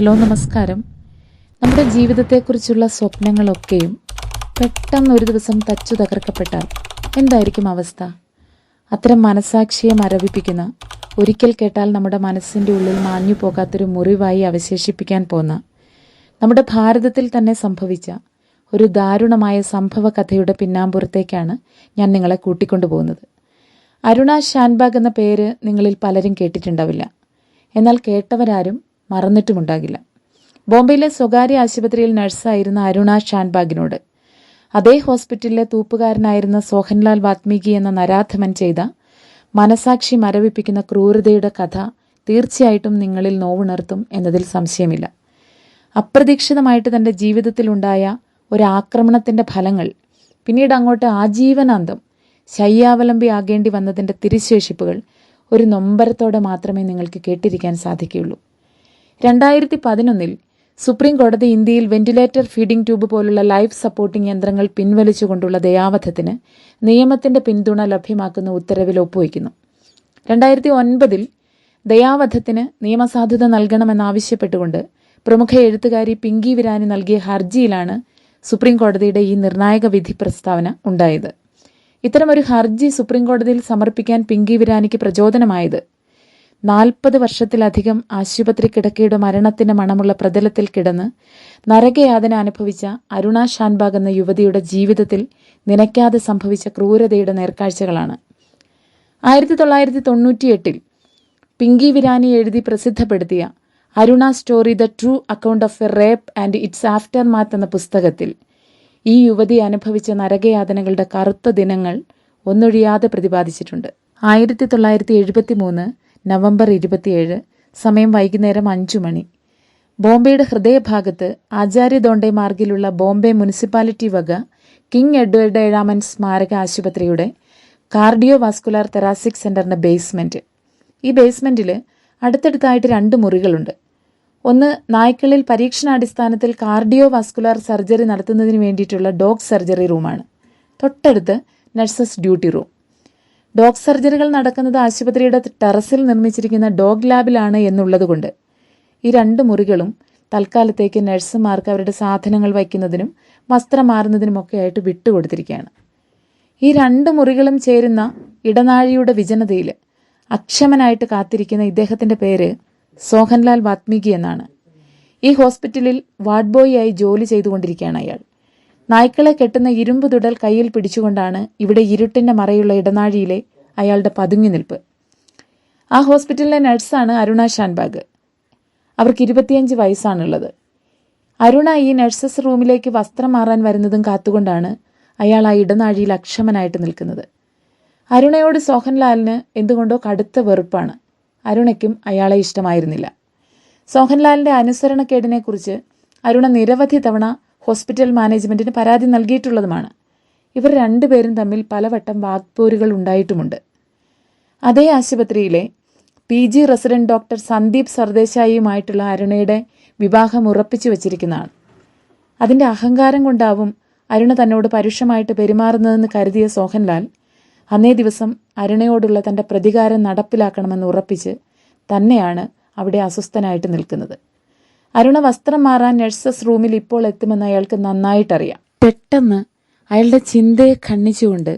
Hello നമസ്കാരം. നമ്മുടെ ജീവിതത്തെക്കുറിച്ചുള്ള സ്വപ്നങ്ങളൊക്കെയും പെട്ടെന്ന് ഒരു ദിവസം തച്ചു തകർക്കപ്പെട്ടാൽ എന്തായിരിക്കും അവസ്ഥ? അത്തരം മനസാക്ഷിയെ മരവിപ്പിക്കുന്ന ഒരിക്കൽ കേട്ടാൽ നമ്മുടെ മനസ്സിന്റെ ഉള്ളിൽ മാഞ്ഞു പോകാത്തൊരു മുറിവായി അവശേഷിപ്പിക്കാൻ പോന്ന നമ്മുടെ ഭാരതത്തിൽ തന്നെ സംഭവിച്ച ഒരു ദാരുണമായ സംഭവ കഥയുടെ പിന്നാമ്പുറത്തേക്കാണ് ഞാൻ നിങ്ങളെ കൂട്ടിക്കൊണ്ടുപോകുന്നത്. അരുണ ഷാൻബാഗ് എന്ന പേര് നിങ്ങളിൽ പലരും കേട്ടിട്ടുണ്ടാവില്ല. എന്നാൽ കേട്ടവരാരും മറന്നിട്ടുമുണ്ടാകില്ല. ബോംബെയിലെ സ്വകാര്യ ആശുപത്രിയിൽ നഴ്സായിരുന്ന അരുണ ഷാൻബാഗിനോട് അതേ ഹോസ്പിറ്റലിലെ തൂപ്പുകാരനായിരുന്ന സോഹൻലാൽ വാത്മീകി എന്ന നരാധമൻ ചെയ്ത മനസാക്ഷി മരവിപ്പിക്കുന്ന ക്രൂരതയുടെ കഥ തീർച്ചയായിട്ടും നിങ്ങളിൽ നോവുണർത്തും എന്നതിൽ സംശയമില്ല. അപ്രതീക്ഷിതമായിട്ട് തന്റെ ജീവിതത്തിലുണ്ടായ ഒരു ആക്രമണത്തിന്റെ ഫലങ്ങൾ പിന്നീട് അങ്ങോട്ട് ആജീവനാന്തം ശയ്യാവലംബി ആകേണ്ടി വന്നതിന്റെ തിരിശേഷിപ്പുകൾ ഒരു നൊമ്പരത്തോടെ മാത്രമേ നിങ്ങൾക്ക് കേട്ടിരിക്കാൻ സാധിക്കുകയുള്ളൂ. രണ്ടായിരത്തി പതിനൊന്നിൽ സുപ്രീം കോടതി ഇന്ത്യയിൽ വെന്റിലേറ്റർ ഫീഡിംഗ് ട്യൂബ് പോലുള്ള ലൈഫ് സപ്പോർട്ടിംഗ് യന്ത്രങ്ങൾ പിൻവലിച്ചുകൊണ്ടുള്ള ദയാവധത്തിന് നിയമത്തിന്റെ പിന്തുണ ലഭ്യമാക്കുന്ന ഉത്തരവിൽ ഒപ്പുവയ്ക്കുന്നു. രണ്ടായിരത്തി ഒൻപതിൽ ദയാവധത്തിന് നിയമസാധുത നൽകണമെന്നാവശ്യപ്പെട്ടുകൊണ്ട് പ്രമുഖ എഴുത്തുകാരി പിങ്കി വിരാനി നൽകിയ ഹർജിയിലാണ് സുപ്രീം കോടതിയുടെ ഈ നിർണായക വിധി പ്രസ്താവന ഉണ്ടായത്. ഇത്തരമൊരു ഹർജി സുപ്രീം കോടതിയിൽ സമർപ്പിക്കാൻ പിങ്കി വിരാനിക്ക് പ്രചോദനമായത് നാൽപ്പത് വർഷത്തിലധികം ആശുപത്രി കിടക്കയുടെ മരണത്തിന് മണമുള്ള പ്രതലത്തിൽ കിടന്ന് നരകയാതന അനുഭവിച്ച അരുണ ഷാൻബാഗ് എന്ന യുവതിയുടെ ജീവിതത്തിൽ നനയ്ക്കാതെ സംഭവിച്ച ക്രൂരതയുടെ നേർക്കാഴ്ചകളാണ്. ആയിരത്തി തൊള്ളായിരത്തി തൊണ്ണൂറ്റിയെട്ടിൽ പിങ്കി വിരാനി എഴുതി പ്രസിദ്ധപ്പെടുത്തിയ Aruna story the true account of a rape and its aftermath എന്ന പുസ്തകത്തിൽ ഈ യുവതി അനുഭവിച്ച നരകയാതനകളുടെ കറുത്ത ദിനങ്ങൾ ഒന്നൊഴിയാതെ പ്രതിപാദിച്ചിട്ടുണ്ട്. ആയിരത്തി തൊള്ളായിരത്തി എഴുപത്തി മൂന്ന് നവംബർ ഇരുപത്തിയേഴ് സമയം വൈകുന്നേരം അഞ്ചു മണി. ബോംബെയുടെ ഹൃദയഭാഗത്ത് ആചാര്യദോണ്ടെ മാർഗിലുള്ള ബോംബെ മുനിസിപ്പാലിറ്റി വക കിങ് എഡ്വേർഡ് ഏഴാമൻ സ്മാരക ആശുപത്രിയുടെ കാർഡിയോ വാസ്കുലാർ തെറാസിക് സെന്ററിന്റെ ബേസ്മെന്റ്. ഈ ബേസ്മെന്റിൽ അടുത്തടുത്തായിട്ട് രണ്ട് മുറികളുണ്ട്. ഒന്ന് നായ്ക്കളിൽ പരീക്ഷണാടിസ്ഥാനത്തിൽ കാർഡിയോ വാസ്കുലാർ സർജറി നടത്തുന്നതിന് വേണ്ടിയിട്ടുള്ള ഡോഗ് സർജറി റൂമാണ്. തൊട്ടടുത്ത് നഴ്സസ് ഡ്യൂട്ടി റൂം. ഡോഗ് സർജറികൾ നടക്കുന്നത് ആശുപത്രിയുടെ ടെറസിൽ നിർമ്മിച്ചിരിക്കുന്ന ഡോഗ് ലാബിലാണ് എന്നുള്ളതുകൊണ്ട് ഈ രണ്ട് മുറികളും തൽക്കാലത്തേക്ക് നഴ്സുമാർക്ക് അവരുടെ സാധനങ്ങൾ വയ്ക്കുന്നതിനും വസ്ത്രം മാറുന്നതിനുമൊക്കെ ആയിട്ട് വിട്ടുകൊടുത്തിരിക്കുകയാണ്. ഈ രണ്ട് മുറികളും ചേരുന്ന ഇടനാഴിയുടെ വിജനതയിൽ അക്ഷമനായിട്ട് കാത്തിരിക്കുന്ന ഇദ്ദേഹത്തിന്റെ പേര് സോഹൻലാൽ വാത്മീകി എന്നാണ്. ഈ ഹോസ്പിറ്റലിൽ വാർഡ് ബോയിയായി ജോലി ചെയ്തുകൊണ്ടിരിക്കുകയാണ് അയാൾ. നായ്ക്കളെ കെട്ടുന്ന ഇരുമ്പ് തുടൽ കയ്യിൽ പിടിച്ചുകൊണ്ടാണ് ഇവിടെ ഇരുട്ടിന്റെ മറയുള്ള ഇടനാഴിയിലെ അയാളുടെ പതുങ്ങി നിൽപ്പ് ആ ഹോസ്പിറ്റലിലെ നഴ്സാണ് അരുണ ഷാൻബാഗ്. അവർക്ക് ഇരുപത്തിയഞ്ച് വയസ്സാണുള്ളത്. അരുണ ഈ നഴ്സസ് റൂമിലേക്ക് വസ്ത്രം മാറാൻ വരുന്നതും കാത്തുകൊണ്ടാണ് അയാൾ ആ ഇടനാഴിയിൽ അക്ഷമനായിട്ട് നിൽക്കുന്നത്. അരുണയോട് സോഹൻലാലിന് എന്തുകൊണ്ടോ കടുത്ത വെറുപ്പാണ്. അരുണയ്ക്കും അയാളെ ഇഷ്ടമായിരുന്നില്ല. സോഹൻലാലിന്റെ അനുസരണക്കേടിനെക്കുറിച്ച് അരുണ നിരവധി തവണ ഹോസ്പിറ്റൽ മാനേജ്മെന്റിന് പരാതി നൽകിയിട്ടുള്ളതുമാണ്. ഇവർ രണ്ടുപേരും തമ്മിൽ പലവട്ടം വാക്പോരുകൾ ഉണ്ടായിട്ടുമുണ്ട്. അതേ ആശുപത്രിയിലെ P G resident doctor Sandeep സർദേശായിയുമായിട്ടുള്ള അരുണയുടെ വിവാഹം ഉറപ്പിച്ചു വച്ചിരിക്കുന്നതാണ്. അതിന്റെ അഹങ്കാരം കൊണ്ടാവും അരുണ തന്നോട് പരുഷമായിട്ട് പെരുമാറുന്നതെന്ന് കരുതിയ സോഹൻലാൽ അന്നേ ദിവസം അരുണയോടുള്ള തന്റെ പ്രതികാരം നടപ്പിലാക്കണമെന്ന് ഉറപ്പിച്ച് തന്നെയാണ് അവിടെ അസ്വസ്ഥനായിട്ട് നിൽക്കുന്നത്. അരുണ വസ്ത്രം മാറാൻ നഴ്സസ് റൂമിൽ ഇപ്പോൾ എത്തുമെന്ന് അയാൾക്ക് നന്നായിട്ടറിയാം. പെട്ടെന്ന് അയാളുടെ ചിന്തയെ ഖണ്ണിച്ചുകൊണ്ട്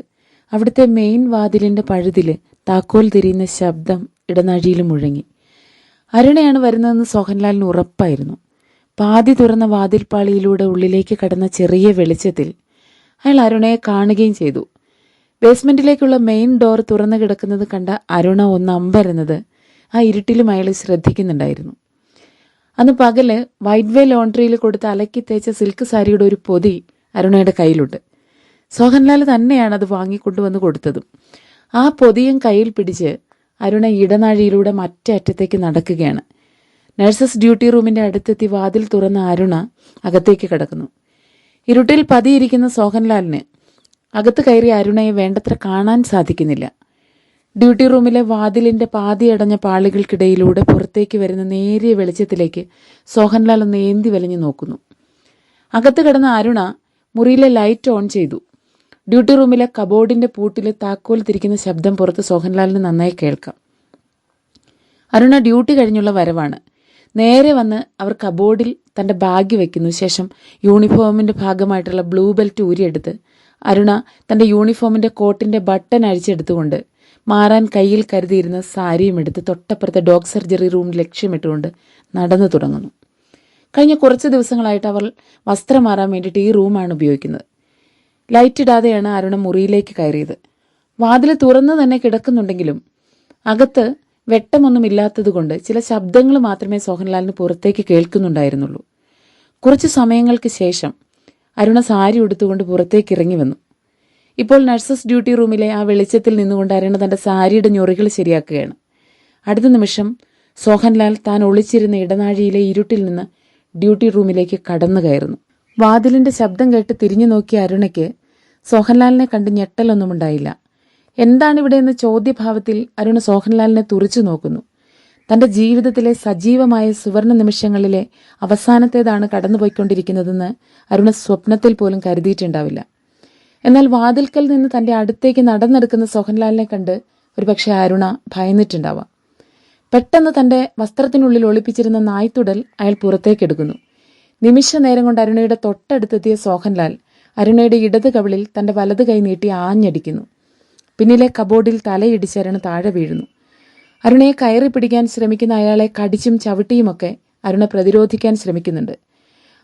അവിടുത്തെ മെയിൻ വാതിലിന്റെ പഴുതിൽ താക്കോൽ തിരിയുന്ന ശബ്ദം ഇടനാഴിയിൽ മുഴങ്ങി. അരുണയാണ് വരുന്നതെന്ന് സോഹൻലാലിന് ഉറപ്പായിരുന്നു. പാതി തുറന്ന വാതിൽപ്പാളിയിലൂടെ ഉള്ളിലേക്ക് കടന്ന ചെറിയ വെളിച്ചത്തിൽ അയാൾ അരുണയെ കാണുകയും ചെയ്തു. ബേസ്മെന്റിലേക്കുള്ള മെയിൻ ഡോർ തുറന്നു കിടക്കുന്നത് കണ്ട അരുണ ഒന്ന് അമ്പരുന്നത് ആ ഇരുട്ടിലും അയാൾ ശ്രദ്ധിക്കുന്നുണ്ടായിരുന്നു. അന്ന് പകൽ വൈറ്റ് വേ ലോണ്ടറിയിൽ കൊടുത്ത് അലക്കി തേച്ച സിൽക്ക് സാരിയുടെ ഒരു പൊതി അരുണയുടെ കയ്യിലുണ്ട്. സോഹൻലാൽ തന്നെയാണ് അത് വാങ്ങിക്കൊണ്ടുവന്ന് കൊടുത്തതും. ആ പൊതിയും കയ്യിൽ പിടിച്ച് അരുണ ഇടനാഴിയിലൂടെ മറ്റേ അറ്റത്തേക്ക് നടക്കുകയാണ്. നഴ്സസ് ഡ്യൂട്ടി റൂമിന്റെ അടുത്തെത്തി വാതിൽ തുറന്ന അരുണ അകത്തേക്ക് കിടക്കുന്നു. ഇരുട്ടിൽ പതിയിരിക്കുന്ന സോഹൻലാലിന് അകത്ത് കയറി അരുണയെ വേണ്ടത്ര കാണാൻ സാധിക്കുന്നില്ല. ഡ്യൂട്ടി റൂമിലെ വാതിലിന്റെ പാതിയടഞ്ഞ പാളികൾക്കിടയിലൂടെ പുറത്തേക്ക് വരുന്ന നേരിയ വെളിച്ചത്തിലേക്ക് സോഹൻലാൽ ഒന്ന് ഏന്തി വലിഞ്ഞു നോക്കുന്നു. അകത്ത് കിടന്ന അരുണ മുറിയിലെ ലൈറ്റ് ഓൺ ചെയ്തു. ഡ്യൂട്ടി റൂമിലെ കബോർഡിന്റെ പൂട്ടിൽ താക്കോൽ തിരിക്കുന്ന ശബ്ദം പുറത്ത് സോഹൻലാലിന് നന്നായി കേൾക്കാം. അരുണ ഡ്യൂട്ടി കഴിഞ്ഞുള്ള വരവാണ്. നേരെ വന്ന് അവർ കബോർഡിൽ തന്റെ ബാഗ് വെക്കുന്നു. ശേഷം യൂണിഫോമിന്റെ ഭാഗമായിട്ടുള്ള ബ്ലൂ ബെൽറ്റ് ഊരിയെടുത്ത് അരുണ തന്റെ യൂണിഫോമിന്റെ കോട്ടിന്റെ ബട്ടൺ അഴിച്ചെടുത്തുകൊണ്ട് മാറാൻ കയ്യിൽ കരുതിയിരുന്ന സാരിയും എടുത്ത് തൊട്ടപ്പുറത്തെ ഡോഗ് സർജറി റൂം ലക്ഷ്യമിട്ടുകൊണ്ട് നടന്നു തുടങ്ങുന്നു. കഴിഞ്ഞ കുറച്ച് ദിവസങ്ങളായിട്ട് അവൾ വസ്ത്രം മാറാൻ വേണ്ടിയിട്ട് ഈ റൂമാണ് ഉപയോഗിക്കുന്നത്. ലൈറ്റ് ഇടാതെയാണ് അരുണ മുറിയിലേക്ക് കയറിയത്. വാതിൽ തുറന്ന് തന്നെ കിടക്കുന്നുണ്ടെങ്കിലും അകത്ത് വെട്ടമൊന്നുമില്ലാത്തതുകൊണ്ട് ചില ശബ്ദങ്ങൾ മാത്രമേ സോഹൻലാലിന് പുറത്തേക്ക് കേൾക്കുന്നുണ്ടായിരുന്നുള്ളൂ. കുറച്ച് സമയങ്ങൾക്ക് ശേഷം അരുണ സാരി ഉടുത്തുകൊണ്ട് പുറത്തേക്ക് ഇറങ്ങി വന്നു. ഇപ്പോൾ നഴ്സസ് ഡ്യൂട്ടി റൂമിലെ ആ വെളിച്ചത്തിൽ നിന്നുകൊണ്ട് അരുണ തന്റെ സാരിയുടെ ഞൊറികൾ ശരിയാക്കുകയാണ്. അടുത്ത നിമിഷം സോഹൻലാൽ താൻ ഒളിച്ചിരുന്ന ഇടനാഴിയിലെ ഇരുട്ടിൽ നിന്ന് ഡ്യൂട്ടി റൂമിലേക്ക് കടന്നു കയറുന്നു. വാതിലിന്റെ ശബ്ദം കേട്ട് തിരിഞ്ഞു നോക്കിയ അരുണയ്ക്ക് സോഹൻലാലിനെ കണ്ട് ഞെട്ടലൊന്നും ഉണ്ടായില്ല. എന്താണ് ഇവിടെ എന്ന ചോദ്യഭാവത്തിൽ അരുണ സോഹൻലാലിനെ തുറിച്ചു നോക്കുന്നു. തന്റെ ജീവിതത്തിലെ സജീവമായ സുവർണ നിമിഷങ്ങളിലെ അവസാനത്തേതാണ് കടന്നുപോയിക്കൊണ്ടിരിക്കുന്നതെന്ന് അരുണ സ്വപ്നത്തിൽ പോലും കരുതിയിട്ടുണ്ടാവില്ല. എന്നാൽ വാതിൽക്കൽ നിന്ന് തന്റെ അടുത്തേക്ക് നടന്നെടുക്കുന്ന സോഹൻലാലിനെ കണ്ട് ഒരുപക്ഷെ അരുണ ഭയന്നിട്ടുണ്ടാവാം. പെട്ടെന്ന് തന്റെ വസ്ത്രത്തിനുള്ളിൽ ഒളിപ്പിച്ചിരുന്ന നായ്ത്തുടൽ അയാൾ പുറത്തേക്കെടുക്കുന്നു. നിമിഷ നേരം കൊണ്ട് അരുണയുടെ തൊട്ടടുത്തെത്തിയ സോഹൻലാൽ അരുണയുടെ ഇടത് കവിളിൽ തന്റെ വലത് കൈ നീട്ടി ആഞ്ഞടിക്കുന്നു. പിന്നിലെ കബോർഡിൽ തലയിടിച്ച് അരുണ താഴെ വീഴുന്നു. അരുണയെ കയറി പിടിക്കാൻ ശ്രമിക്കുന്ന അയാളെ കടിച്ചും ചവിട്ടിയുമൊക്കെ അരുണ പ്രതിരോധിക്കാൻ ശ്രമിക്കുന്നുണ്ട്.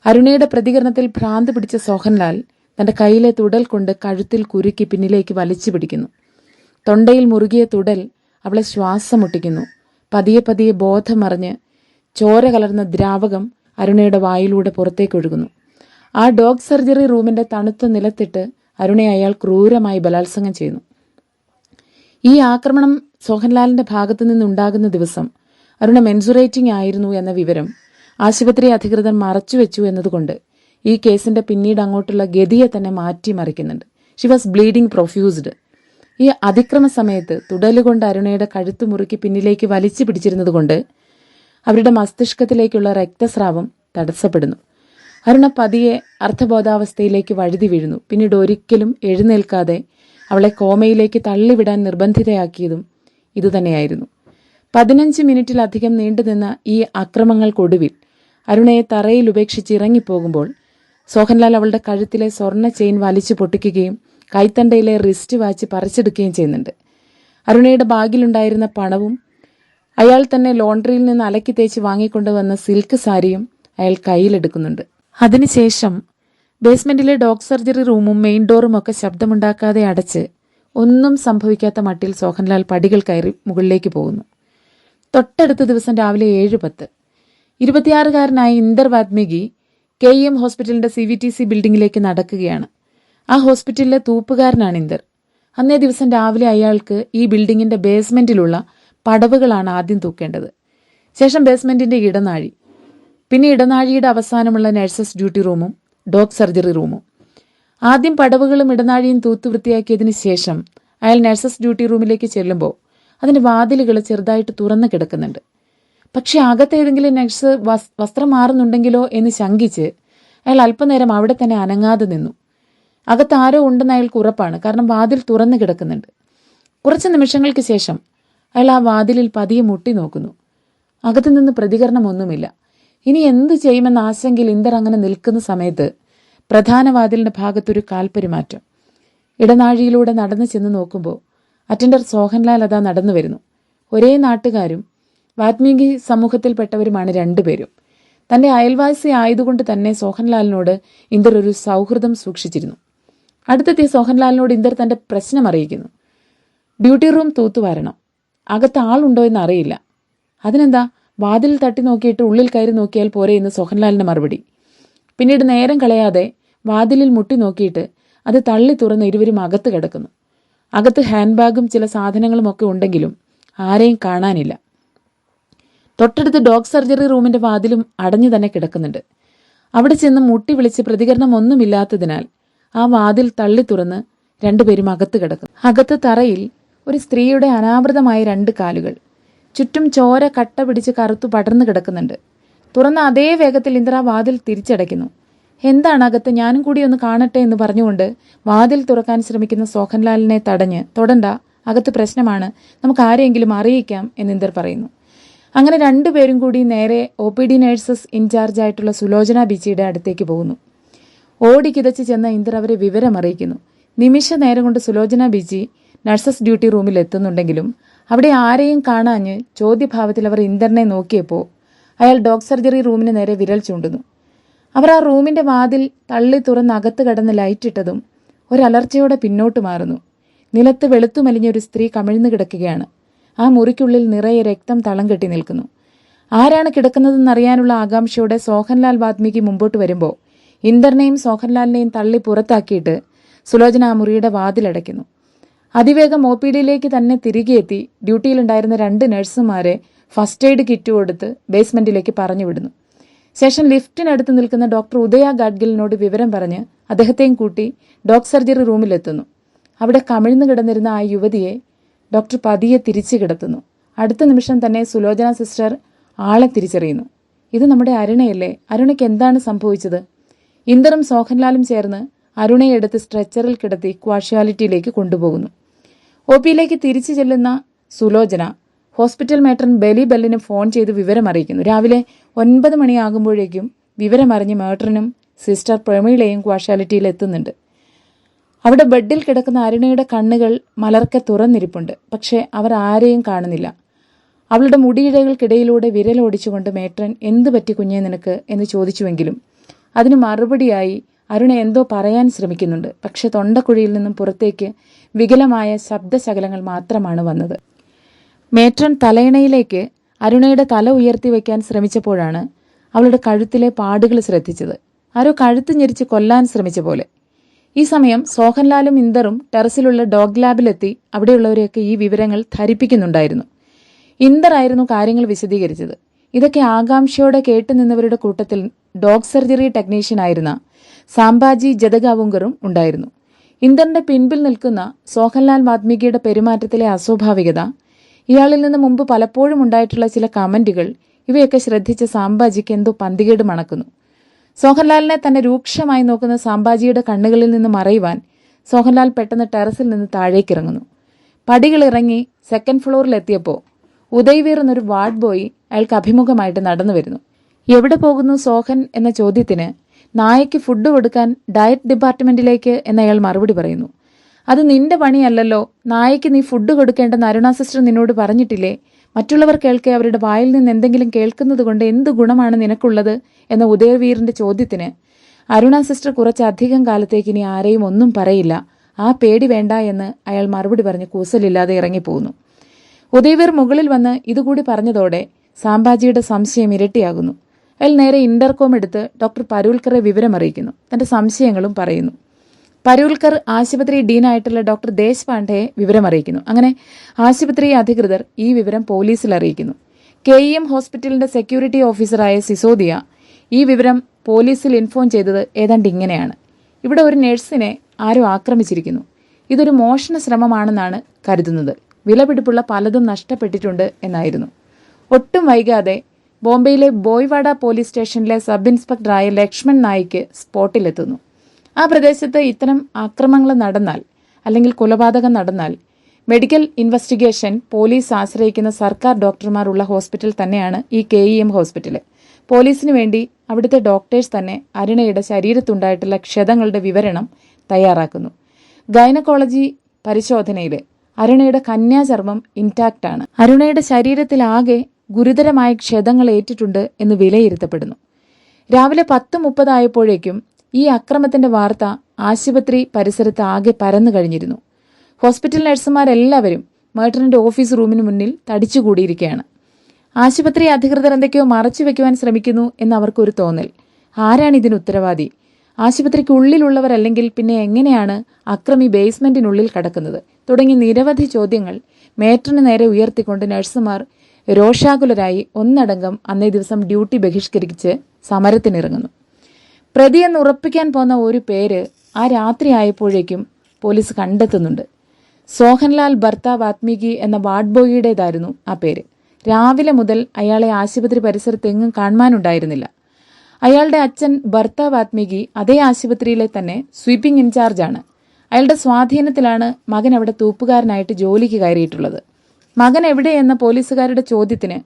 അരുണയുടെ പ്രതികരണത്തിൽ ഭ്രാന്ത് പിടിച്ച സോഹൻലാൽ തന്റെ കയ്യിലെ തുടൽ കൊണ്ട് കഴുത്തിൽ കുരുക്കി പിന്നിലേക്ക് വലിച്ചു പിടിക്കുന്നു. തൊണ്ടയിൽ മുറുകിയ തുടൽ അവളെ ശ്വാസം മുട്ടിക്കുന്നു പതിയെ പതിയെ ബോധമറിഞ്ഞ് ചോര കലർന്ന ദ്രാവകം അരുണയുടെ വായിലൂടെ പുറത്തേക്ക് ഒഴുകുന്നു. ആ ഡോഗ് സർജറി റൂമിന്റെ തണുത്ത നിലത്തിട്ട് അരുണയെ അയാൾ ക്രൂരമായി ബലാത്സംഗം ചെയ്യുന്നു. ഈ ആക്രമണം സോഹൻലാലിന്റെ ഭാഗത്തു നിന്നുണ്ടാകുന്ന ദിവസം അരുണ മെൻസുറേറ്റിംഗ് ആയിരുന്നു എന്ന വിവരം ആശുപത്രി അധികൃതർ മറച്ചുവെച്ചു എന്നതുകൊണ്ട് ഈ കേസിന്റെ പിന്നീട് അങ്ങോട്ടുള്ള ഗതിയെ തന്നെ മാറ്റിമറിക്കുന്നുണ്ട് ഷി വാസ് ബ്ലീഡിങ് പ്രൊഫ്യൂസ്ഡ് ഈ അതിക്രമ സമയത്ത് തുടലുകൊണ്ട് അരുണയുടെ കഴുത്തു മുറുക്കി പിന്നിലേക്ക് വലിച്ചു പിടിച്ചിരുന്നതുകൊണ്ട് അവരുടെ മസ്തിഷ്കത്തിലേക്കുള്ള രക്തസ്രാവം തടസ്സപ്പെടുന്നു. അരുണ പതിയെ അർത്ഥബോധാവസ്ഥയിലേക്ക് വഴുതി വീഴുന്നു. പിന്നീട് ഒരിക്കലും എഴുന്നേൽക്കാതെ അവളെ കോമയിലേക്ക് തള്ളിവിടാൻ നിർബന്ധിതയാക്കിയതും ഇതുതന്നെയായിരുന്നു. പതിനഞ്ച് മിനിറ്റിലധികം നീണ്ടുനിന്ന ഈ അക്രമങ്ങൾക്കൊടുവിൽ അരുണയെ തറയിൽ ഉപേക്ഷിച്ച് ഇറങ്ങിപ്പോകുമ്പോൾ സോഹൻലാൽ അവളുടെ കഴുത്തിലെ സ്വർണ ചെയിൻ വലിച്ചു പൊട്ടിക്കുകയും കൈത്തണ്ടയിലെ റിസ്റ്റ് വാച്ച് പറിച്ചെടുക്കുകയും ചെയ്യുന്നുണ്ട്. അരുണയുടെ ബാഗിലുണ്ടായിരുന്ന പണവും അയാൾ തന്നെ ലോണ്ടറിയിൽ നിന്ന് അലക്കി തേച്ച് വാങ്ങിക്കൊണ്ടുവന്ന സിൽക്ക് സാരിയും അയാൾ കയ്യിലെടുക്കുന്നുണ്ട്. അതിനുശേഷം ബേസ്മെന്റിലെ ഡോഗ് സർജറി റൂമും മെയിൻ ഡോറും ഒക്കെ ശബ്ദമുണ്ടാക്കാതെ അടച്ച് ഒന്നും സംഭവിക്കാത്ത മട്ടിൽ സോഹൻലാൽ പടികൾ കയറി മുകളിലേക്ക് പോകുന്നു. തൊട്ടടുത്ത ദിവസം രാവിലെ ഏഴ് പത്ത്. ഇരുപത്തിയാറുകാരനായ Inder Valmiki K E M ഹോസ്പിറ്റലിന്റെ സി വി ടി സി ബിൽഡിംഗിലേക്ക് നടക്കുകയാണ്. ആ ഹോസ്പിറ്റലിലെ തൂപ്പുകാരനാണ് ഇന്ദർ. അന്നേ ദിവസം രാവിലെ അയാൾക്ക് ഈ ബിൽഡിംഗിന്റെ ബേസ്മെന്റിലുള്ള പടവുകളാണ് ആദ്യം തൂക്കേണ്ടത്. ശേഷം ബേസ്മെന്റിന്റെ ഇടനാഴി പിന്നെ ഇടനാഴിയുടെ അവസാനമുള്ള നഴ്സസ് ഡ്യൂട്ടി റൂമും ഡോഗ് സർജറി റൂമും. ആദ്യം പടവുകളും ഇടനാഴിയും തൂത്തു വൃത്തിയാക്കിയതിനു ശേഷം അയാൾ നഴ്സസ് ഡ്യൂട്ടി റൂമിലേക്ക് ചെല്ലുമ്പോൾ അതിന്റെ വാതിലുകൾ ചെറുതായിട്ട് തുറന്നു കിടക്കുന്നുണ്ട്. പക്ഷെ അകത്തേതെങ്കിലും നഴ്സ് വസ്- വസ്ത്രം മാറുന്നുണ്ടെങ്കിലോ എന്ന് ശങ്കിച്ച് അയാൾ അല്പനേരം അവിടെ തന്നെ അനങ്ങാതെ നിന്നു. അകത്ത് ആരോ ഉണ്ടെന്ന് അയാൾക്ക് ഉറപ്പാണ്. കാരണം വാതിൽ തുറന്നു കിടക്കുന്നുണ്ട്. കുറച്ച് നിമിഷങ്ങൾക്ക് ശേഷം അയാൾ ആ വാതിലിൽ പതിയെ മുട്ടി നോക്കുന്നു. അകത്തു നിന്ന് പ്രതികരണമൊന്നുമില്ല ഇനി എന്ത് ചെയ്യുമെന്ന ആശങ്കയിൽ ഇന്ദർ അങ്ങനെ നിൽക്കുന്ന സമയത്ത് പ്രധാന വാതിലിന്റെ ഭാഗത്തൊരു കാൽപെരുമാറ്റം. ഇടനാഴിയിലൂടെ നടന്നു ചെന്ന് നോക്കുമ്പോൾ അറ്റൻഡർ സോഹൻലാൽ അതാ നടന്നു വരുന്നു. ഒരേ നാട്ടുകാരും വാത്മീകി സമൂഹത്തിൽപ്പെട്ടവരുമാണ് രണ്ടുപേരും. തന്റെ അയൽവാസി ആയതുകൊണ്ട് തന്നെ സോഹൻലാലിനോട് ഇന്ദർ ഒരു സൗഹൃദം സൂക്ഷിച്ചിരുന്നു. അടുത്തെത്തിയ സോഹൻലാലിനോട് ഇന്ദർ തന്റെ പ്രശ്നം അറിയിക്കുന്നു. ഡ്യൂട്ടി റൂം തൂത്തുവാരണം അകത്ത് ആളുണ്ടോ എന്ന് അറിയില്ല. അതിനെന്താ? വാതിൽ തട്ടി നോക്കിയിട്ട് ഉള്ളിൽ കയറി നോക്കിയാൽ പോരെ എന്ന് സോഹൻലാലിന്റെ മറുപടി. പിന്നീട് നേരം കളയാതെ വാതിലിൽ മുട്ടി നോക്കിയിട്ട് അത് തള്ളി തുറന്ന് ഇരുവരും അകത്ത് കിടക്കുന്നു. അകത്ത് ഹാൻഡ് ബാഗും ചില സാധനങ്ങളും ഒക്കെ ഉണ്ടെങ്കിലും ആരെയും കാണാനില്ല. തൊട്ടടുത്ത് ഡോഗ് സർജറി റൂമിന്റെ വാതിലും അടഞ്ഞു തന്നെ കിടക്കുന്നുണ്ട്. അവിടെ ചെന്ന് മുട്ടി വിളിച്ച് പ്രതികരണം ഒന്നുമില്ലാത്തതിനാൽ ആ വാതിൽ തള്ളി തുറന്ന് രണ്ടുപേരും അകത്ത് കിടക്കും അകത്ത് തറയിൽ ഒരു സ്ത്രീയുടെ അനാവൃതമായ രണ്ട് കാലുകൾ. ചുറ്റും ചോര കട്ട പിടിച്ച് കറുത്തു പടർന്നു കിടക്കുന്നുണ്ട്. തുറന്ന അതേ വേഗത്തിൽ ഇന്ദ്ര വാതിൽ തിരിച്ചടയ്ക്കുന്നു. എന്താണ് അകത്ത്? ഞാനും കൂടി ഒന്ന് കാണട്ടെ എന്ന് പറഞ്ഞുകൊണ്ട് വാതിൽ തുറക്കാൻ ശ്രമിക്കുന്ന സോഹൻലാലിനെ തടഞ്ഞ് തൊടണ്ട അകത്ത് പ്രശ്നമാണ്. നമുക്ക് ആരെയെങ്കിലും അറിയിക്കാം എന്ന് ഇന്ദർ പറയുന്നു. അങ്ങനെ രണ്ടുപേരും കൂടി നേരെ O P D nurses incharge ആയിട്ടുള്ള സുലോചന ബിച്ചിയുടെ അടുത്തേക്ക് പോകുന്നു. ഓടി കിതച്ച് ചെന്ന ഇന്ദർ അവരെ വിവരം അറിയിക്കുന്നു. നിമിഷ നേരം കൊണ്ട് സുലോചന ബിജി നഴ്സസ് ഡ്യൂട്ടി റൂമിൽ എത്തുന്നുണ്ടെങ്കിലും അവിടെ ആരെയും കാണാഞ്ഞ് ചോദ്യഭാവത്തിൽ അവർ ഇന്ദറിനെ നോക്കിയപ്പോൾ അയാൾ ഡോഗ് സർജറി റൂമിന് നേരെ വിരൽ ചൂണ്ടുന്നു. അവർ ആ റൂമിന്റെ വാതിൽ തള്ളി തുറന്ന് അകത്ത് കടന്ന് ലൈറ്റിട്ടതും ഒരലർച്ചയോടെ പിന്നോട്ട് മാറുന്നു. നിലത്ത് വെളുത്തുമലിഞ്ഞ മലിഞ്ഞൊരു സ്ത്രീ കമിഴ്ന്നു കിടക്കുകയാണ്. ആ മുറിക്കുള്ളിൽ നിറയെ രക്തം തളം കെട്ടി നിൽക്കുന്നു. ആരാണ് കിടക്കുന്നതെന്നറിയാനുള്ള ആകാംക്ഷയോടെ സോഹൻലാൽ വാത്മിക്ക് മുമ്പോട്ട് വരുമ്പോൾ ഇന്ദറിനെയും സോഹൻലാലിനെയും തള്ളി പുറത്താക്കിയിട്ട് സുലോചന ആ മുറിയുടെ വാതിലടയ്ക്കുന്നു. അതിവേഗം ഒ പി ഡിയിലേക്ക് തന്നെ തിരികെ എത്തി ഡ്യൂട്ടിയിലുണ്ടായിരുന്ന രണ്ട് നഴ്സുമാരെ ഫസ്റ്റ് എയ്ഡ് കിറ്റ് കൊടുത്ത് ബേസ്മെന്റിലേക്ക് പറഞ്ഞു വിടുന്നു ശേഷം ലിഫ്റ്റിനടുത്ത് നിൽക്കുന്ന ഡോക്ടർ ഉദയ ഗാഡ്ഗിലിനോട് വിവരം പറഞ്ഞ് അദ്ദേഹത്തെയും കൂട്ടി ഡോഗ് സർജറി റൂമിലെത്തുന്നു. അവിടെ കമിഴ്ന്നു കിടന്നിരുന്ന ആ യുവതിയെ ഡോക്ടർ പതിയെ തിരിച്ചു കിടത്തുന്നു. അടുത്ത നിമിഷം തന്നെ സുലോചന സിസ്റ്റർ ആളെ തിരിച്ചറിയുന്നു. ഇത് നമ്മുടെ അരുണയല്ലേ? അരുണയ്ക്ക് എന്താണ് സംഭവിച്ചത്? ഇന്ദറും സോഹൻലാലും ചേർന്ന് അരുണയെ എടുത്ത് സ്ട്രെച്ചറിൽ കിടത്തി ക്വാഷ്യാലിറ്റിയിലേക്ക് കൊണ്ടുപോകുന്നു. ഒ പിയിലേക്ക് തിരിച്ചു ചെല്ലുന്ന സുലോചന ഹോസ്പിറ്റൽ മേട്രൻ ബലി ബെല്ലിന് ഫോൺ ചെയ്ത് വിവരം അറിയിക്കുന്നു. രാവിലെ ഒൻപത് മണിയാകുമ്പോഴേക്കും വിവരമറിഞ്ഞ് മേട്രനും സിസ്റ്റർ പ്രമീളയും ക്വാഷ്യാലിറ്റിയിൽ എത്തുന്നുണ്ട്. അവിടെ ബെഡിൽ കിടക്കുന്ന അരുണയുടെ കണ്ണുകൾ മലർക്കെ തുറന്നിരിപ്പുണ്ട്. പക്ഷേ അവർ ആരെയും കാണുന്നില്ല. അവളുടെ മുടിയിഴകൾക്കിടയിലൂടെ വിരലോടിച്ചുകൊണ്ട് മേട്രൻ എന്തു പറ്റി കുഞ്ഞേ നിനക്ക്? എന്ന് ചോദിച്ചുവെങ്കിലും അതിന് മറുപടിയായി അരുണ എന്തോ പറയാൻ ശ്രമിക്കുന്നുണ്ട്. പക്ഷെ തൊണ്ടക്കുഴിയിൽ നിന്നും പുറത്തേക്ക് വികലമായ ശബ്ദശകലങ്ങൾ മാത്രമാണ് വന്നത്. മേട്രൻ തലയിണയിലേക്ക് അരുണയുടെ തല ഉയർത്തി വയ്ക്കാൻ ശ്രമിച്ചപ്പോഴാണ് അവളുടെ കഴുത്തിലെ പാടുകൾ ശ്രദ്ധിച്ചത്. ആരോ കഴുത്ത് ഞെരിച്ച് കൊല്ലാൻ ശ്രമിച്ച പോലെ. ഈ സമയം സോഹൻലാലും ഇന്ദറും ടെറസിലുള്ള ഡോഗ് ലാബിലെത്തി അവിടെയുള്ളവരെയൊക്കെ ഈ വിവരങ്ങൾ ധരിപ്പിക്കുന്നുണ്ടായിരുന്നു. ഇന്ദറായിരുന്നു കാര്യങ്ങൾ വിശദീകരിച്ചത്. ഇതൊക്കെ ആകാംക്ഷയോടെ കേട്ടു നിന്നവരുടെ കൂട്ടത്തിൽ ഡോഗ് സർജറി ടെക്നീഷ്യൻ ടെക്നീഷ്യനായിരുന്ന സാംബാജി ജദഗാവുങ്കറും ഉണ്ടായിരുന്നു. ഇന്ദറിന്റെ പിൻപിൽ നിൽക്കുന്ന സോഹൻലാൽ വാത്മീകിയുടെ പെരുമാറ്റത്തിലെ അസ്വാഭാവികത ഇയാളിൽ നിന്ന് മുമ്പ് പലപ്പോഴും ഉണ്ടായിട്ടുള്ള ചില കമന്റുകൾ ഇവയൊക്കെ ശ്രദ്ധിച്ച സാംബാജിക്ക് എന്തോ പന്തികേട് മണക്കുന്നു. സോഹൻലാലിനെ തന്നെ രൂക്ഷമായി നോക്കുന്ന സാംബാജിയുടെ കണ്ണുകളിൽ നിന്ന് മറയുവാൻ സോഹൻലാൽ പെട്ടെന്ന് ടെറസിൽ നിന്ന് താഴേക്ക് താഴേക്കിറങ്ങുന്നു പടികളിറങ്ങി സെക്കൻഡ് ഫ്ലോറിലെത്തിയപ്പോൾ ഉദയ്വീർ എന്നൊരു വാർഡ് ബോയ് അയാൾക്ക് അഭിമുഖമായിട്ട് നടന്നു വരുന്നു. എവിടെ പോകുന്നു സോഹൻ? എന്ന ചോദ്യത്തിന് നായയ്ക്ക് ഫുഡ് കൊടുക്കാൻ ഡയറ്റ് ഡിപ്പാർട്ട്മെന്റിലേക്ക് എന്ന് അയാൾ മറുപടി പറയുന്നു. അത് നിന്റെ പണിയല്ലല്ലോ. നായയ്ക്ക് നീ ഫുഡ് കൊടുക്കേണ്ടെന്ന് അരുണാ സിസ്റ്റർ നിന്നോട് പറഞ്ഞിട്ടില്ലേ? മറ്റുള്ളവർ കേൾക്കെ അവരുടെ വായിൽ നിന്ന് എന്തെങ്കിലും കേൾക്കുന്നത് കൊണ്ട് എന്ത് ഗുണമാണ് നിനക്കുള്ളത്? എന്ന ഉദയവീറിന്റെ ചോദ്യത്തിന് അരുണ സിസ്റ്റർ കുറച്ചധികം കാലത്തേക്ക് ഇനി ആരെയും ഒന്നും പറയില്ല. ആ പേടി വേണ്ട എന്ന് അയാൾ മറുപടി പറഞ്ഞ് കൂസലില്ലാതെ ഇറങ്ങിപ്പോകുന്നു. ഉദയവീർ മുകളിൽ വന്ന് ഇതുകൂടി പറഞ്ഞതോടെ സാംബാജിയുടെ സംശയം ഇരട്ടിയാകുന്നു. അയാൾ നേരെ ഇന്റർകോം എടുത്ത് ഡോക്ടർ പരൂൽക്കറെ വിവരമറിയിക്കുന്നു തന്റെ സംശയങ്ങളും പറയുന്നു. പരൂൽക്കർ ആശുപത്രി ഡീനായിട്ടുള്ള ഡോക്ടർ ദേശ്പാണ്ഡെയെ വിവരമറിയിക്കുന്നു അങ്ങനെ ആശുപത്രി അധികൃതർ ഈ വിവരം പോലീസിൽ അറിയിക്കുന്നു. കെ ഇ എം ഹോസ്പിറ്റലിന്റെ സെക്യൂരിറ്റി ഓഫീസറായ സിസോദിയ ഈ വിവരം പോലീസിൽ ഇൻഫോം ചെയ്തത് ഏതാണ്ട് ഇങ്ങനെയാണ്. ഇവിടെ ഒരു നഴ്സിനെ ആരോ ആക്രമിച്ചിരിക്കുന്നു. ഇതൊരു മോഷണ ശ്രമമാണെന്നാണ് കരുതുന്നത്. വിലപിടിപ്പുള്ള പലതും നഷ്ടപ്പെട്ടിട്ടുണ്ട് എന്നായിരുന്നു. ഒട്ടും വൈകാതെ ബോംബെയിലെ ബോയ്വാഡ പോലീസ് സ്റ്റേഷനിലെ സബ് ഇൻസ്പെക്ടറായ ലക്ഷ്മൺ നായിക്ക് സ്പോട്ടിലെത്തുന്നു. ആ പ്രദേശത്ത് ഇത്തരം ആക്രമണങ്ങൾ നടന്നാൽ അല്ലെങ്കിൽ കൊലപാതകം നടന്നാൽ മെഡിക്കൽ ഇൻവെസ്റ്റിഗേഷൻ പോലീസ് ആശ്രയിക്കുന്ന സർക്കാർ ഡോക്ടർമാരുള്ള ഹോസ്പിറ്റൽ തന്നെയാണ് ഈ കെ ഇ എം ഹോസ്പിറ്റൽ പോലീസിന് വേണ്ടി അവിടുത്തെ ഡോക്ടേഴ്സ് തന്നെ അരുണയുടെ ശരീരത്തുണ്ടായിട്ടുള്ള ക്ഷതങ്ങളുടെ വിവരണം തയ്യാറാക്കുന്നു. ഗൈനക്കോളജി പരിശോധനയിൽ അരുണയുടെ കന്യാചർമ്മം ഇൻടാക്റ്റ് ആണ്. അരുണയുടെ ശരീരത്തിലാകെ ഗുരുതരമായ ക്ഷതങ്ങൾ ഏറ്റിട്ടുണ്ട് എന്ന് വിലയിരുത്തപ്പെടുന്നു. രാവിലെ പത്ത് മുപ്പതായപ്പോഴേക്കും ഈ അക്രമത്തിന്റെ വാർത്ത ആശുപത്രി പരിസരത്ത് ആകെ പരന്നു കഴിഞ്ഞിരുന്നു. ഹോസ്പിറ്റൽ നഴ്സുമാരെല്ലാവരും മേട്ടറിന്റെ ഓഫീസ് റൂമിന് മുന്നിൽ തടിച്ചുകൂടിയിരിക്കുകയാണ്. ആശുപത്രി അധികൃതർ എന്തൊക്കെയോ മറച്ചു വെക്കുവാൻ ശ്രമിക്കുന്നു എന്ന് അവർക്കൊരു തോന്നൽ. ആരാണ് ഇതിന് ഉത്തരവാദി? ആശുപത്രിക്കുള്ളിലുള്ളവരല്ലെങ്കിൽ പിന്നെ എങ്ങനെയാണ് അക്രമി ബേസ്മെന്റിനുള്ളിൽ കടക്കുന്നത്? തുടങ്ങി നിരവധി ചോദ്യങ്ങൾ മേറ്ററിന് നേരെ ഉയർത്തിക്കൊണ്ട് നഴ്സുമാർ രോഷാകുലരായി ഒന്നടങ്കം അന്നേ ദിവസം ഡ്യൂട്ടി ബഹിഷ്കരിച്ച് സമരത്തിനിറങ്ങുന്നു. പ്രതിയെന്ന് ഉറപ്പിക്കാൻ പോന്ന ഒരു പേര് ആ രാത്രി ആയപ്പോഴേക്കും പോലീസ് കണ്ടെത്തുന്നുണ്ട്. സോഹൻലാൽ ഭർത്താവ് ആത്മീകി എന്ന വാർഡ് ബോയിയുടേതായിരുന്നു ആ പേര്. രാവിലെ മുതൽ അയാളെ ആശുപത്രി പരിസരത്ത് എങ്ങും കാണുവാനുണ്ടായിരുന്നില്ല. അയാളുടെ അച്ഛൻ ഭർത്താവ് ആത്മീകി അതേ ആശുപത്രിയിലെ തന്നെ സ്വീപ്പിംഗ് ഇൻചാർജാണ്. അയാളുടെ സ്വാധീനത്തിലാണ് മകൻ അവിടെ തൂപ്പുകാരനായിട്ട് ജോലിക്ക് കയറിയിട്ടുള്ളത്. മകൻ എവിടെയെന്ന പോലീസുകാരുടെ ചോദ്യത്തിന്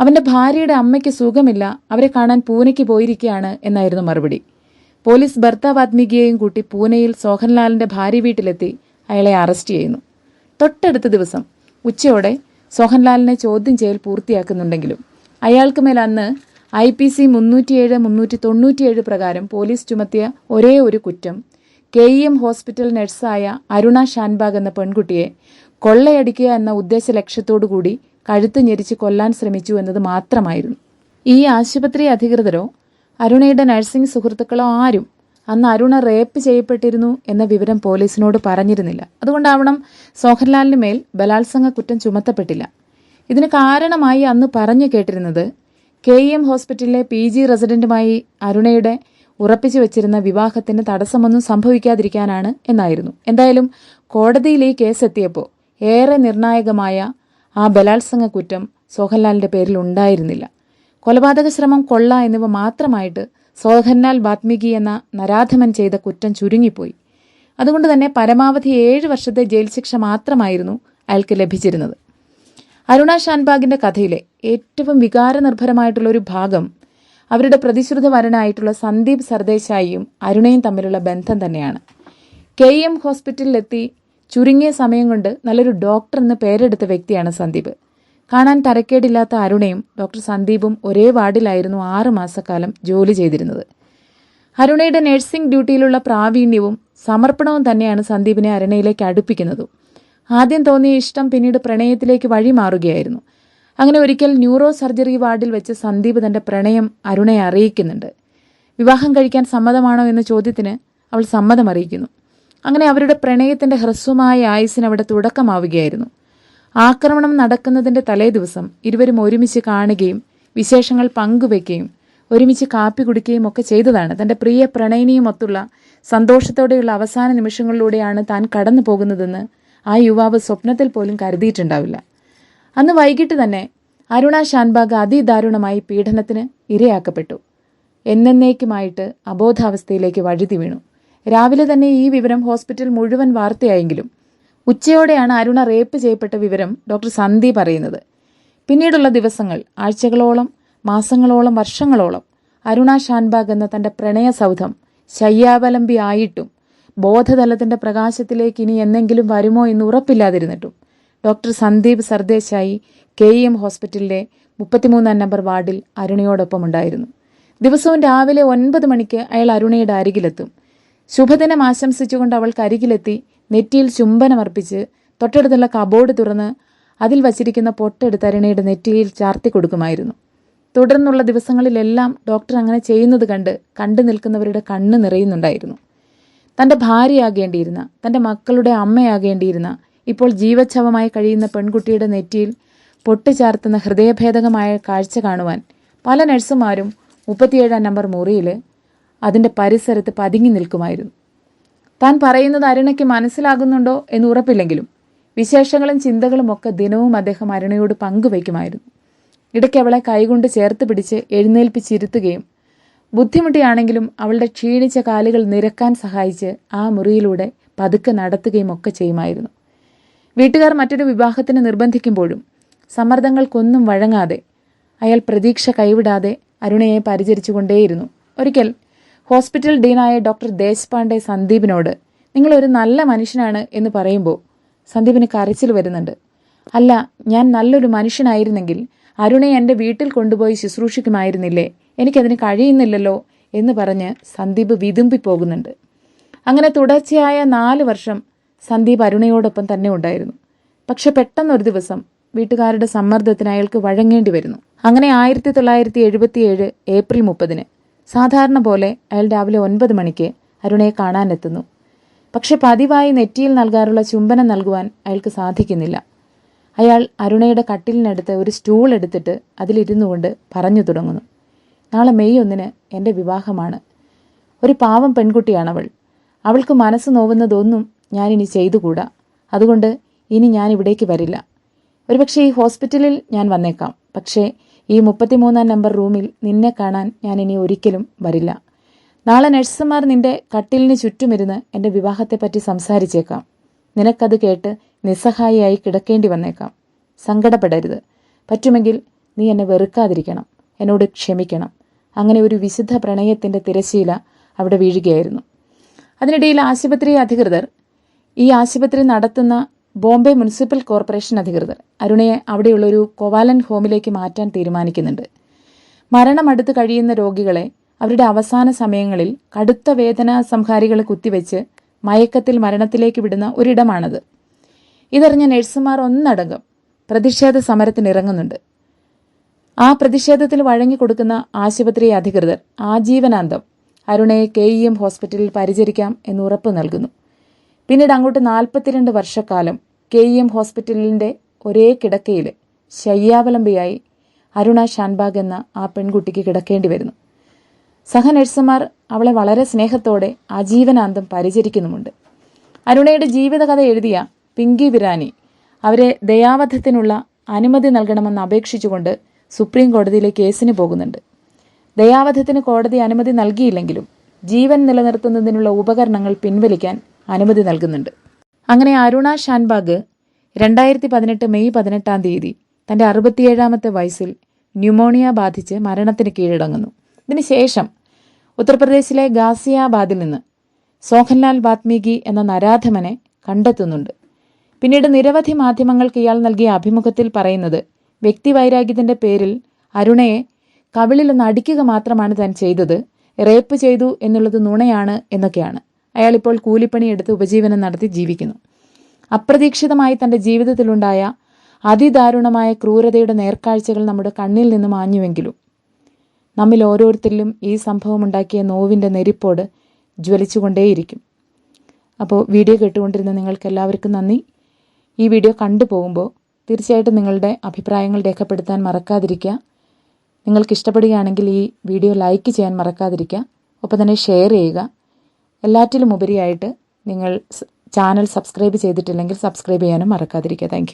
അവന്റെ ഭാര്യയുടെ അമ്മയ്ക്ക് സുഖമില്ല അവരെ കാണാൻ പൂനെയ്ക്ക് പോയിരിക്കുകയാണ് എന്നായിരുന്നു മറുപടി. പോലീസ് ഭർത്താവ് ആത്മീകിയെയും കൂട്ടി പൂനെയിൽ സോഹൻലാലിന്റെ ഭാര്യ വീട്ടിലെത്തി അയാളെ അറസ്റ്റ് ചെയ്യുന്നു. തൊട്ടടുത്ത ദിവസം ഉച്ചയോടെ സോഹൻലാലിനെ ചോദ്യം ചെയ്യൽ പൂർത്തിയാക്കുന്നുണ്ടെങ്കിലും അയാൾക്ക് മേൽ അന്ന് ഐ പി സി മുന്നൂറ്റിയേഴ് മുന്നൂറ്റി തൊണ്ണൂറ്റിയേഴ് പ്രകാരം പോലീസ് ചുമത്തിയ ഒരേ ഒരു കുറ്റം. കെ ഇ എം ഹോസ്പിറ്റൽ നഴ്സായ അരുണ ഷാൻബാഗ് എന്ന പെൺകുട്ടിയെ കൊള്ളയടിക്കുക എന്ന ഉദ്ദേശ ലക്ഷ്യത്തോടു കൂടി കഴുത്ത് ഞെരിച്ച് കൊല്ലാൻ ശ്രമിച്ചു എന്നത് മാത്രമായിരുന്നു. ഈ ആശുപത്രി അധികൃതരോ അരുണയുടെ നഴ്സിംഗ് സുഹൃത്തുക്കളോ ആരും അന്ന് അരുണ റേപ്പ് ചെയ്യപ്പെട്ടിരുന്നു എന്ന വിവരം പോലീസിനോട് പറഞ്ഞിരുന്നില്ല. അതുകൊണ്ടാവണം സോഹൻലാലിന് മേൽ ബലാത്സംഗ കുറ്റം ചുമത്തപ്പെട്ടില്ല. ഇതിന് കാരണമായി അന്ന് പറഞ്ഞു കേട്ടിരുന്നത് കെ എം ഹോസ്പിറ്റലിലെ പി ജി റെസിഡന്റുമായി അരുണയുടെ ഉറപ്പിച്ചു വെച്ചിരുന്ന വിവാഹത്തിന് തടസ്സമൊന്നും സംഭവിക്കാതിരിക്കാനാണ് എന്നായിരുന്നു. എന്തായാലും കോടതിയിൽ ഈ കേസ് എത്തിയപ്പോൾ ഏറെ നിർണായകമായ ആ ബലാത്സംഗ കുറ്റം സോഹൻലാലിന്റെ പേരിൽ ഉണ്ടായിരുന്നില്ല. കൊലപാതക ശ്രമം കൊള്ള എന്നിവ മാത്രമായിട്ട് സോഹൻലാൽ വാത്മീകി എന്ന നരാധമൻ ചെയ്ത കുറ്റം ചുരുങ്ങിപ്പോയി. അതുകൊണ്ട് തന്നെ പരമാവധി ഏഴ് വർഷത്തെ ജയിൽ ശിക്ഷ മാത്രമായിരുന്നു അയാൾക്ക് ലഭിച്ചിരുന്നത്. അരുണ ഷാൻബാഗിന്റെ കഥയിലെ ഏറ്റവും വികാരനിർഭരമായിട്ടുള്ള ഒരു ഭാഗം അവരുടെ പ്രതിശ്രുത വരനായിട്ടുള്ള സന്ദീപ് സർദേശായിയും അരുണയും തമ്മിലുള്ള ബന്ധം തന്നെയാണ്. കെ എം ഹോസ്പിറ്റലിലെത്തി ചുരുങ്ങിയ സമയം കൊണ്ട് നല്ലൊരു ഡോക്ടർ എന്ന് പേരെടുത്ത വ്യക്തിയാണ് സന്ദീപ്. കാണാൻ തരക്കേടില്ലാത്ത അരുണയും ഡോക്ടർ സന്ദീപും ഒരേ വാർഡിലായിരുന്നു ആറ് മാസക്കാലം ജോലി ചെയ്തിരുന്നത്. അരുണയുടെ നഴ്സിംഗ് ഡ്യൂട്ടിയിലുള്ള പ്രാവീണ്യവും സമർപ്പണവും തന്നെയാണ് സന്ദീപിനെ അരുണയിലേക്ക് അടുപ്പിക്കുന്നതും. ആദ്യം തോന്നിയ ഇഷ്ടം പിന്നീട് പ്രണയത്തിലേക്ക് വഴിമാറുകയായിരുന്നു അങ്ങനെ ഒരിക്കൽ ന്യൂറോ സർജറി വാർഡിൽ വെച്ച് സന്ദീപ് തന്റെ പ്രണയം അരുണയെ അറിയിക്കുന്നുണ്ട്. വിവാഹം കഴിക്കാൻ സമ്മതമാണോ എന്ന ചോദ്യത്തിന് അവൾ സമ്മതം അറിയിക്കുന്നു അങ്ങനെ അവരുടെ പ്രണയത്തിന്റെ ഹ്രസ്വമായ ആയുസിന് അവിടെ തുടക്കമാവുകയായിരുന്നു. ആക്രമണം നടക്കുന്നതിന്റെ തലേ ദിവസം ഇരുവരും ഒരുമിച്ച് കാണുകയും വിശേഷങ്ങൾ പങ്കുവെക്കുകയും ഒരുമിച്ച് കാപ്പി കുടിക്കുകയും ഒക്കെ ചെയ്തതാണ്. തന്റെ പ്രിയ പ്രണയിനിയുമൊത്തുള്ള സന്തോഷത്തോടെയുള്ള അവസാന നിമിഷങ്ങളിലൂടെയാണ് താൻ കടന്നു പോകുന്നതെന്ന് ആ യുവാവ് സ്വപ്നത്തിൽ പോലും കരുതിയിട്ടുണ്ടാവില്ല. അന്ന് വൈകിട്ട് തന്നെ അരുണ ഷാൻബാഗ് അതിദാരുണമായി പീഡനത്തിന് ഇരയാക്കപ്പെട്ടു. എന്നേക്കുമായിട്ട് അബോധാവസ്ഥയിലേക്ക് വഴുതി വീണു. രാവിലെ തന്നെ ഈ വിവരം ഹോസ്പിറ്റൽ മുഴുവൻ വാർത്തയായെങ്കിലും ഉച്ചയോടെയാണ് അരുണ റേപ്പ് ചെയ്യപ്പെട്ട വിവരം ഡോക്ടർ സന്ദീപ് അറിയുന്നത്. പിന്നീടുള്ള ദിവസങ്ങൾ ആഴ്ചകളോളം മാസങ്ങളോളം വർഷങ്ങളോളം അരുണ ഷാൻബാഗ് എന്ന തന്റെ പ്രണയ സൗധം ശയ്യാവലംബി ആയിട്ടും ബോധതലത്തിന്റെ പ്രകാശത്തിലേക്ക് ഇനി എന്നെങ്കിലും വരുമോ എന്ന് ഉറപ്പില്ലാതിരുന്നിട്ടും doctor Sandeep Sardesai K M ഹോസ്പിറ്റലിലെ മുപ്പത്തിമൂന്നാം നമ്പർ വാർഡിൽ അരുണയോടൊപ്പം ഉണ്ടായിരുന്നു ദിവസവും രാവിലെ ഒൻപത് മണിക്ക് അയാൾ അരുണയുടെ അരികിലെത്തും. ശുഭദിനം ആശംസിച്ചുകൊണ്ട് അവൾ കരികിലെത്തി നെറ്റിയിൽ ചുംബനമർപ്പിച്ച് തൊട്ടടുത്തുള്ള കബോർഡ് തുറന്ന് അതിൽ വച്ചിരിക്കുന്ന പൊട്ടെടുത്ത് അരുണയുടെ നെറ്റിയിൽ ചാർത്തി കൊടുക്കുമായിരുന്നു. തുടർന്നുള്ള ദിവസങ്ങളിലെല്ലാം ഡോക്ടർ അങ്ങനെ ചെയ്യുന്നത് കണ്ട് കണ്ടു നിൽക്കുന്നവരുടെ കണ്ണ് നിറയുന്നുണ്ടായിരുന്നു. തന്റെ ഭാര്യയാകേണ്ടിയിരുന്ന തന്റെ മക്കളുടെ അമ്മയാകേണ്ടിയിരുന്ന ഇപ്പോൾ ജീവച്ഛവമായി കഴിയുന്ന പെൺകുട്ടിയുടെ നെറ്റിയിൽ പൊട്ടിച്ചാർത്തുന്ന ഹൃദയഭേദകമായ കാഴ്ച കാണുവാൻ പല നഴ്സുമാരും മുപ്പത്തിയേഴാം നമ്പർ മുറിയിൽ അതിന്റെ പരിസരത്ത് പതുങ്ങി നിൽക്കുമായിരുന്നു. താൻ പറയുന്നത് അരുണയ്ക്ക് മനസ്സിലാകുന്നുണ്ടോ എന്ന് ഉറപ്പില്ലെങ്കിലും വിശേഷങ്ങളും ചിന്തകളും ഒക്കെ ദിനവും അദ്ദേഹം അരുണയോട് പങ്കുവയ്ക്കുമായിരുന്നു. ഇടയ്ക്ക് അവളെ കൈകൊണ്ട് ചേർത്ത് പിടിച്ച് എഴുന്നേൽപ്പിച്ചിരുത്തുകയും ബുദ്ധിമുട്ടിയാണെങ്കിലും അവളുടെ ക്ഷീണിച്ച കാലുകൾ നിരക്കാൻ സഹായിച്ച് ആ മുറിയിലൂടെ പതുക്കെ നടത്തുകയും ഒക്കെ ചെയ്യുമായിരുന്നു. വീട്ടുകാർ മറ്റൊരു വിവാഹത്തിന് നിർബന്ധിക്കുമ്പോഴും സമ്മർദ്ദങ്ങൾക്കൊന്നും വഴങ്ങാതെ അയാൾ പ്രതീക്ഷ കൈവിടാതെ അരുണയെ പരിചരിച്ചുകൊണ്ടേയിരുന്നു. ഒരിക്കൽ ഹോസ്പിറ്റൽ ഡീനായ ഡോക്ടർ ദേശ്പാണ്ഡെ സന്ദീപിനോട് നിങ്ങൾ ഒരു നല്ല മനുഷ്യനാണ് എന്ന് പറയുമ്പോൾ സന്ദീപിന് കരച്ചിൽ വരുന്നുണ്ട്. അല്ല ഞാൻ നല്ലൊരു മനുഷ്യനായിരുന്നെങ്കിൽ അരുണെ എന്റെ വീട്ടിൽ കൊണ്ടുപോയി ശുശ്രൂഷിക്കുമായിരുന്നില്ലേ? എനിക്കതിന് കഴിയുന്നില്ലല്ലോ എന്ന് പറഞ്ഞ് സന്ദീപ് വിതുമ്പി പോകുന്നുണ്ട് അങ്ങനെ തുടർച്ചയായ നാല് വർഷം സന്ദീപ് അരുണയോടൊപ്പം തന്നെ ഉണ്ടായിരുന്നു. പക്ഷെ പെട്ടെന്നൊരു ദിവസം വീട്ടുകാരുടെ സമ്മർദ്ദത്തിന് അയാൾക്ക് വഴങ്ങേണ്ടി വരുന്നു. അങ്ങനെ ആയിരത്തി തൊള്ളായിരത്തി എഴുപത്തിയേഴ് ഏപ്രിൽ മുപ്പതിന് സാധാരണ പോലെ അയാൾ രാവിലെ ഒൻപത് മണിക്ക് അരുണയെ കാണാനെത്തുന്നു. പക്ഷെ പതിവായി നെറ്റിയിൽ നൽകാറുള്ള ചുംബനം നൽകുവാൻ അയാൾക്ക് സാധിക്കുന്നില്ല. അയാൾ അരുണയുടെ കട്ടിലിനടുത്ത് ഒരു സ്റ്റൂൾ എടുത്തിട്ട് അതിലിരുന്നു കൊണ്ട് പറഞ്ഞു തുടങ്ങുന്നു. നാളെ മെയ് ഒന്നിന് എന്റെ വിവാഹമാണ്. ഒരു പാവം പെൺകുട്ടിയാണ് അവൾ അവൾക്ക് മനസ്സ് നോവുന്നതൊന്നും ഞാനിനി ചെയ്തുകൂടാ. അതുകൊണ്ട് ഇനി ഞാൻ ഇവിടേക്ക് വരില്ല. ഒരുപക്ഷെ ഈ ഹോസ്പിറ്റലിൽ ഞാൻ വന്നേക്കാം. പക്ഷേ ഈ മുപ്പത്തിമൂന്നാം നമ്പർ റൂമിൽ നിന്നെ കാണാൻ ഞാൻ ഇനി ഒരിക്കലും വരില്ല. നാളെ നഴ്സുമാർ നിന്റെ കട്ടിലിന് ചുറ്റുമിരുന്ന് എന്റെ വിവാഹത്തെപ്പറ്റി സംസാരിച്ചേക്കാം. നിനക്കത് കേട്ട് നിസ്സഹായിയായി കിടക്കേണ്ടി വന്നേക്കാം. സങ്കടപ്പെടരുത്. പറ്റുമെങ്കിൽ നീ എന്നെ വെറുക്കാതിരിക്കണം. എന്നോട് ക്ഷമിക്കണം. അങ്ങനെ ഒരു വിശുദ്ധ പ്രണയത്തിന്റെ തിരശീല അവിടെ വീഴുകയായിരുന്നു. അതിനിടയിൽ ആശുപത്രി അധികൃതർ ഈ ആശുപത്രി നടത്തുന്ന ബോംബെ മുനിസിപ്പൽ കോർപ്പറേഷൻ അധികൃതർ അരുണയെ അവിടെയുള്ള ഒരു കൊവാലൻ ഹോമിലേക്ക് മാറ്റാൻ തീരുമാനിക്കുന്നുണ്ട്. മരണമടുത്ത് കഴിയുന്ന രോഗികളെ അവരുടെ അവസാന സമയങ്ങളിൽ കടുത്ത വേദന സംഹാരികളെ കുത്തിവെച്ച് മയക്കത്തിൽ മരണത്തിലേക്ക് വിടുന്ന ഒരിടമാണത്. ഇതറിഞ്ഞ നഴ്സുമാർ ഒന്നടങ്കം പ്രതിഷേധ സമരത്തിനിറങ്ങുന്നുണ്ട്. ആ പ്രതിഷേധത്തിൽ വഴങ്ങിക്കൊടുക്കുന്ന ആശുപത്രി അധികൃതർ ആജീവനാന്തം അരുണയെ കെ ഇ എം ഹോസ്പിറ്റലിൽ പരിചരിക്കാം എന്ന് ഉറപ്പ് നൽകുന്നു. പിന്നീട് അങ്ങോട്ട് നാൽപ്പത്തിരണ്ട് വർഷക്കാലം കെ ഇ എം ഹോസ്പിറ്റലിന്റെ ഒരേ കിടക്കയിൽ ശയ്യാവലംബിയായി അരുണ ഷാൻബാഗ് എന്ന ആ പെൺകുട്ടിക്ക് കിടക്കേണ്ടി വരുന്നു. സഹ നഴ്സുമാർ അവളെ വളരെ സ്നേഹത്തോടെ ആജീവനാന്തം പരിചരിക്കുന്നുമുണ്ട്. അരുണയുടെ ജീവിതകഥ എഴുതിയ പിങ്കി വിരാനി അവരെ ദയാവധത്തിനുള്ള അനുമതി നൽകണമെന്ന് അപേക്ഷിച്ചുകൊണ്ട് സുപ്രീം കോടതിയിലെ കേസിന് പോകുന്നുണ്ട്. ദയാവധത്തിന് കോടതി അനുമതി നൽകിയില്ലെങ്കിലും ജീവൻ നിലനിർത്തുന്നതിനുള്ള ഉപകരണങ്ങൾ പിൻവലിക്കാൻ അനുമതി നൽകുന്നുണ്ട്. അങ്ങനെ അരുണ ഷാൻബാഗ് രണ്ടായിരത്തി പതിനെട്ട് മെയ് പതിനെട്ടാം തീയതി തന്റെ അറുപത്തിയേഴാമത്തെ വയസ്സിൽ ന്യൂമോണിയ ബാധിച്ച് മരണത്തിന് കീഴടങ്ങുന്നു. ഇതിനുശേഷം ഉത്തർപ്രദേശിലെ ഗാസിയാബാദിൽ നിന്ന് സോഹൻലാൽ വാത്മീകി എന്ന നരാധമനെ കണ്ടെത്തുന്നുണ്ട്. പിന്നീട് നിരവധി മാധ്യമങ്ങൾക്ക് ഇയാൾ നൽകിയ അഭിമുഖത്തിൽ പറയുന്നത് വ്യക്തിവൈരാഗ്യത്തിന്റെ പേരിൽ അരുണയെ കവിളിൽ ഒന്ന് അടിക്കുക മാത്രമാണ് താൻ ചെയ്തത് റേപ്പ് ചെയ്തു എന്നുള്ളത് നുണയാണ് എന്നൊക്കെയാണ്. അയാൾ ഇപ്പോൾ കൂലിപ്പണി എടുത്ത് ഉപജീവനം നടത്തി ജീവിക്കുന്നു. അപ്രതീക്ഷിതമായി തന്റെ ജീവിതത്തിലുണ്ടായ അതിദാരുണമായ ക്രൂരതയുടെ നേർക്കാഴ്ചകൾ നമ്മുടെ കണ്ണിൽ നിന്ന് മാഞ്ഞുവെങ്കിലും നമ്മിൽ ഓരോരുത്തരിലും ഈ സംഭവമുണ്ടാക്കിയ നോവിന്റെ നെരിപ്പോട് ജ്വലിച്ചുകൊണ്ടേയിരിക്കും. അപ്പോൾ വീഡിയോ കേട്ടുകൊണ്ടിരുന്ന നിങ്ങൾക്ക് എല്ലാവർക്കും നന്ദി. ഈ വീഡിയോ കണ്ടു പോകുമ്പോൾ തീർച്ചയായിട്ടും നിങ്ങളുടെ അഭിപ്രായങ്ങൾ രേഖപ്പെടുത്താൻ മറക്കാതിരിക്കുക. നിങ്ങൾക്ക് ഇഷ്ടപ്പെടുകയാണെങ്കിൽ ഈ വീഡിയോ ലൈക്ക് ചെയ്യാൻ മറക്കാതിരിക്കുക. ഒപ്പം തന്നെ ഷെയർ ചെയ്യുക. എല്ലാറ്റിലും ഉപരിയായിട്ട് നിങ്ങൾ ചാനൽ സബ്സ്ക്രൈബ് ചെയ്തിട്ടില്ലെങ്കിൽ സബ്സ്ക്രൈബ് ചെയ്യാനും മറക്കാതിരിക്കുക. താങ്ക്